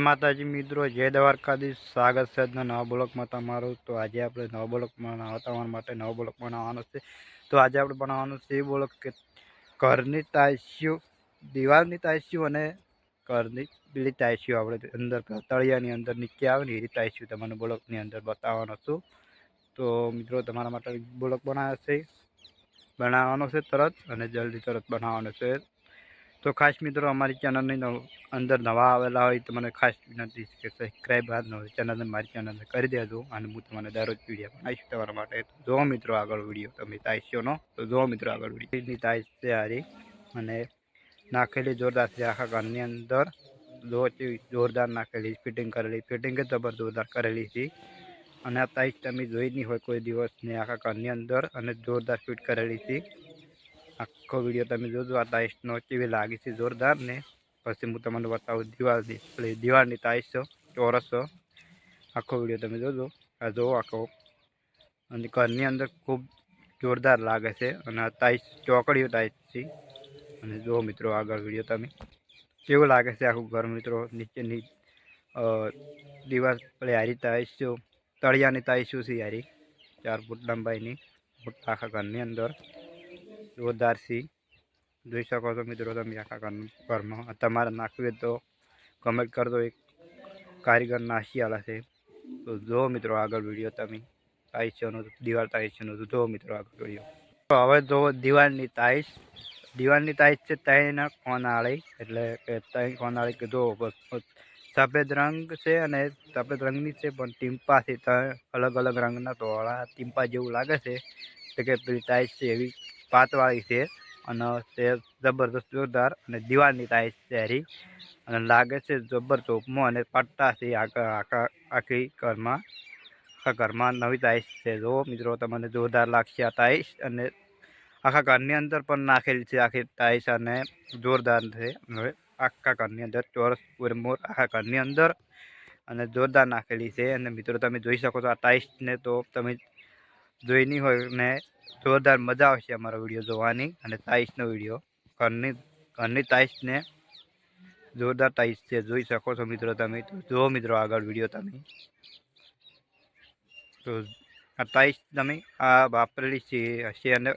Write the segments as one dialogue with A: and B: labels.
A: માતાજી મિત્રો, જય દ્વારકાધીશ. સ્વાગત છે આજના નવા બ્લોકમાં તમારું. તો આજે આપણે નવા બ્લોકમાં વાતાવરણ માટે નવો બ્લોક બનાવવાનો છે. તો આજે આપણે બનાવવાનું છે એ બ્લોક કે ઘરની તાસ્યુ દિવાલની તાસ્યુ અને ઘરની પેલી તાસ્યુ આપણે અંદર તળિયાની અંદર નીચે આવે ને એ તાસ્યુ તમને બ્લોકની અંદર બતાવવાનો છું. તો મિત્રો, તમારા માટે બ્લોક બનાવ્યો છે. બનાવવાનો છે તરત અને જલ્દી તરત બનાવવાનો છે. તો ખાસ મિત્રો અમારી ચેનલની અંદર નવા આવેલા હોય તો મને ખાસ વિનંતી કે સબસ્ક્રાઈબ ચેનલને મારી ચેનલને કરી દેજો અને હું તમને દરરોજ વીડિયો બનાવીશ તમારા માટે. જો મિત્રો આગળ વીડિયો તમે તાઈશોનો તો જો મિત્રો આગળ વિડીયોની તાઈશ છે અને નાખેલી જોરદાર આખા ઘરની અંદર. જોરદાર નાખેલી ફિટિંગ કરેલી. ફિટિંગ જબર જોરદાર કરેલી હતી અને આ તાઈશ તમે જોઈ નહીં હોય કોઈ દિવસ ને આખા ઘરની અંદર અને જોરદાર ફિટ કરેલી છે. આખો વીડિયો તમે જોજો. આ ટાઈસનો કેવી લાગે છે જોરદાર ને. પછી હું તમને બતાવું દિવાળની એટલે દિવાળની ટાઈસ ચોરસો. આખો વીડિયો તમે જોજો. આ જોવો આખો. અને ઘરની અંદર ખૂબ જોરદાર લાગે છે. અને આ ટાઈસ ચોકડીઓ ટાઈસ છે. અને જુઓ મિત્રો આગળ વીડિયો તમે. કેવું લાગે છે આખું ઘર મિત્રો? નીચેની દિવાલ પેલી હારી ટાઈસ તળિયાની ટાઈસ છે હારી? ચાર ફૂટ લંબાઈની. આખા ઘરની અંદર. જોરદાર જોઈ શકો છો મિત્રો તમે આખા ઘર- ઘરમાં. તમારે નાખવી તો કમેન્ટ કરજો, એક કારીગર નાસી આલા છે. તો જો મિત્રો આગળ વીડિયો તમે તાઈસનો દિવાલ તાઈસનો તો જો મિત્રો આગળ વીડિયો તો હવે જો દિવાલની તાઈસ દિવાલની તાઈસ છે ત્રણ કોનાળી. એટલે કે ત્રણ કોનાળી કે જો સફેદ રંગ છે અને સફેદ રંગની છે, પણ ટીમ્પા છે અલગ અલગ રંગના તો ટીમ્પા જેવું લાગે છે. એટલે કે પેલી ટાઈસ છે એવી પાતવાળી છે. અને તે જબરદસ્ત જોરદાર અને દિવાલની ટાઈસ છે અને લાગે છે જબર ચોપમાં અને પટ્ટા છે આખા આખા ઘરમાં આખા ઘરમાં નવી ટાઈસ છે. જો મિત્રો તમને જોરદાર લાગશે આ ટાઈસ અને આખા ઘરની અંદર પણ નાખેલી છે આખી ટાઈસ અને જોરદાર છે. આખા ઘરની અંદર ચોરસ મોર આખા ઘરની અંદર અને જોરદાર નાખેલી છે. અને મિત્રો તમે જોઈ શકો છો આ ટાઈસને તો તમે જોઈ નહીં હોય ને જોરદાર મજા આવશે અમારો વીડિયો જોવાની અને તાઈસનો વીડિયો. ઘરની ઘરની તાઈસને જોરદાર તાઈસ છે, જોઈ શકો છો મિત્રો તમે. તો જુઓ મિત્રો આગળ વીડિયો તમે. તો આ તાઈસ તમે આ વાપરેલી છે, હશે અને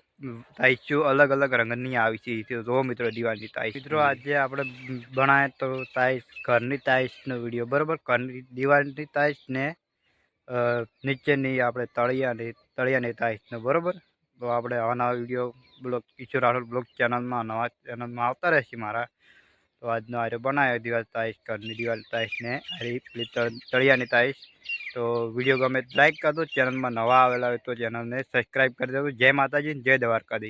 A: તાઈસો અલગ અલગ રંગની આવી છે જુઓ મિત્રો દિવાળની તાઈસ મિત્રો આજે આપણે બનાવે તો તાઈસ ઘરની તાઈસનો વીડિયો, બરાબર? ઘરની દિવાળીની તાઈસને નીચેની આપણે તળિયાની તળિયાની તાઈસનો બરાબર? તો આપણે આવા વીડિયો બ્લોગ ઈશ્વર રાઠોડ બ્લોગ ચેનલમાં, નવા ચેનલમાં આવતા રહેશે મારા. તો આજનો આરો બનાવ્યો દિવાલ તાઈશ ઘરની દિવાલ તાઈસને હરી તળિયાની તાઈશ તો વીડિયો ગમે લાઇક કરજો, ચેનલમાં નવા આવેલા હોય તો ચેનલને સબસ્ક્રાઈબ કરી દેજો. જય માતાજી, જય દ્વારકાધીશ.